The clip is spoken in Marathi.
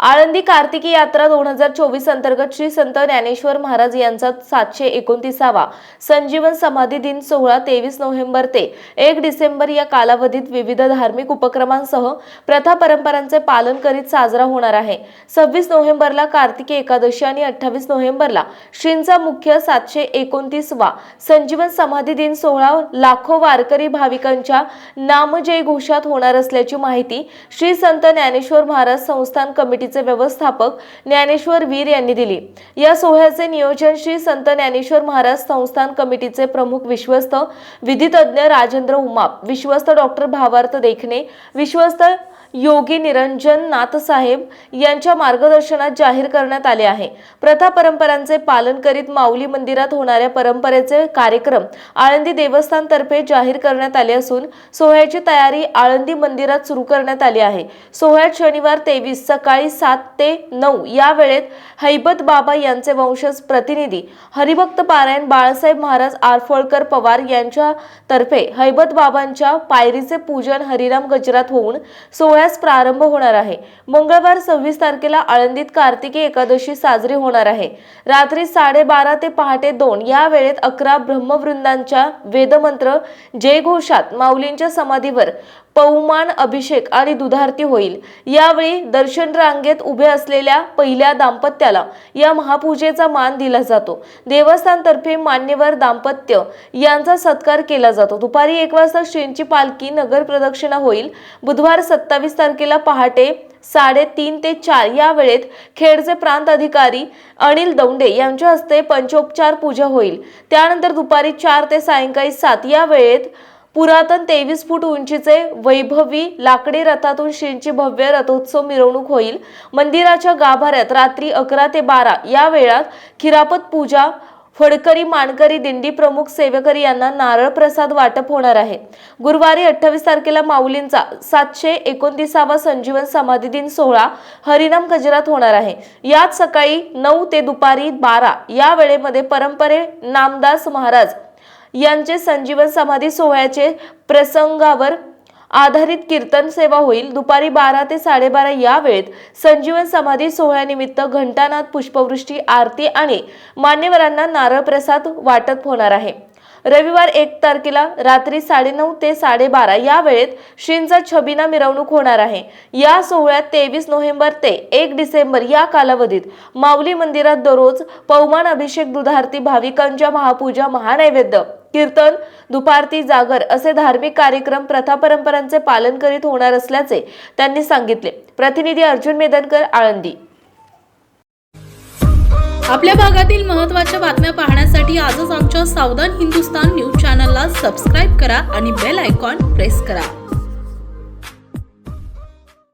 आळंदी कार्तिकी यात्रा दोन हजार चोवीस अंतर्गत श्री संत ज्ञानेश्वर महाराज यांचा सातशे एकोणतीसावा संजीवन समाधी दिन सोहळा तेवीस नोव्हेंबर ते एक डिसेंबर या कालावधीत विविध धार्मिक उपक्रमांसह प्रथा परंपरांचे पालन करीत साजरा होणार आहे. सव्वीस नोव्हेंबरला कार्तिकी एकादशी आणि अठ्ठावीस नोव्हेंबरला श्रींचा मुख्य सातशे एकोणतीसवा संजीवन समाधी दिन सोहळा लाखो वारकरी भाविकांच्या नामजय घोषात होणार असल्याची माहिती श्री संत ज्ञानेश्वर महाराज संस्थान कमिटी समितीचे व्यवस्थापक ज्ञानेश्वर वीर यांनी दिली. या सोहळ्याचे नियोजन श्री संत ज्ञानेश्वर महाराज संस्थान कमिटीचे प्रमुख विश्वस्त विधितज्ञ राजेंद्र उमाप विश्वस्त डॉक्टर भावार्थ देखणे विश्वस्त योगी निरंजन नाथसाहेब यांच्या मार्गदर्शनात जाहीर करण्यात आले आहे. प्रथा परंपरांचे पालन करीत माऊली मंदिरात होणाऱ्या परंपरेचे कार्यक्रम आळंदी देवस्थानतर्फे जाहीर करण्यात आले असून सोहळ्याची तयारी आळंदी मंदिरात सुरू करण्यात आली आहे. सोहळ्यात शनिवार तेवीस सकाळी सात ते नऊ या वेळेत हैबत बाबा यांचे वंशज प्रतिनिधी हरिभक्त पारायण बाळासाहेब महाराज आरफळकर पवार यांच्यातर्फे हैबत बाबांच्या पायरीचे पूजन हरिराम गजरात होऊन सोहळ्यास प्रारंभ होणार आहे. मंगळवार सव्वीस तारखेला आळंदीत कार्तिकी एकादशी साजरी होणार आहे. रात्री साडेबारा ते पहाटे दोन या वेळेत अकरा ब्रह्मवृंदांच्या वेदमंत्र जयघोषात माऊलींच्या समाधीवर पौमान अभिषेक आणि दुधारती होईल. यावेळी दर्शन रांगेत उभे असलेल्या पहिल्या दाम्पत्याला या महापूजेचा मान दिला जातो. देवस्थानतर्फे मान्यवर दाम्पत्य यांचा सत्कार केला जातो. दुपारी एक वाजता श्रींची पालखी नगर प्रदक्षिणा होईल. बुधवार सत्तावीस तारखेला पहाटे साडेतीन ते चार या वेळेत खेडचे प्रांत अधिकारी अनिल दौंडे यांच्या हस्ते पंचोपचार पूजा होईल. त्यानंतर दुपारी चार ते सायंकाळी सात या वेळेत पुरातन तेवीस फूट उंचीचे वैभवी लाकडी रथातून श्रींची भव्य रथोत्सव मिरवणूक होईल. मंदिराच्या गाभाऱ्यात रात्री अकरा ते बारा या वेळात खिरापत पूजा फडकरी मानकरी दिंडी प्रमुख सेवेकरी यांना नारळ प्रसाद वाटप होणार आहे. गुरुवारी अठ्ठावीस तारखेला माऊलींचा सातशे एकोणतीसावा संजीवन समाधी दिन सोहळा हरिनाम गजरात होणार आहे. यात सकाळी नऊ ते दुपारी बारा या वेळेमध्ये परंपरे नामदास महाराज यांचे संजीवन समाधी सोहळ्याचे प्रसंगावर आधारित कीर्तन सेवा होईल. दुपारी बारा ते साडेबारा या वेळेत संजीवन समाधी सोहळ्यानिमित्त घंटानाथ पुष्पवृष्टी आरती आणि मान्यवरांना नारळ प्रसाद वाटप होणार आहे. रविवार एक तारखेला रात्री साडेनऊ ते साडेबारा या वेळेत श्रींचा छबिना मिरवणूक होणार आहे. या सोहळ्यात तेवीस नोव्हेंबर ते एक डिसेंबर या कालावधीत माऊली मंदिरात दररोज पौमान अभिषेक दुधारती भाविकांच्या महापूजा महानैवेद्य कीर्तन दुपारती जागर असे धार्मिक कार्यक्रम प्रथा परंपरांचे पालन करीत होणार असल्याचे त्यांनी सांगितले. प्रतिनिधी अर्जुन मेदनकर आळंदी. आपल्या भागातील महत्त्वाच्या बातम्या पाहण्यासाठी आजच आमच्या सावधान हिंदुस्तान न्यूज चॅनलला सबस्क्राईब करा आणि बेल आयकॉन प्रेस करा.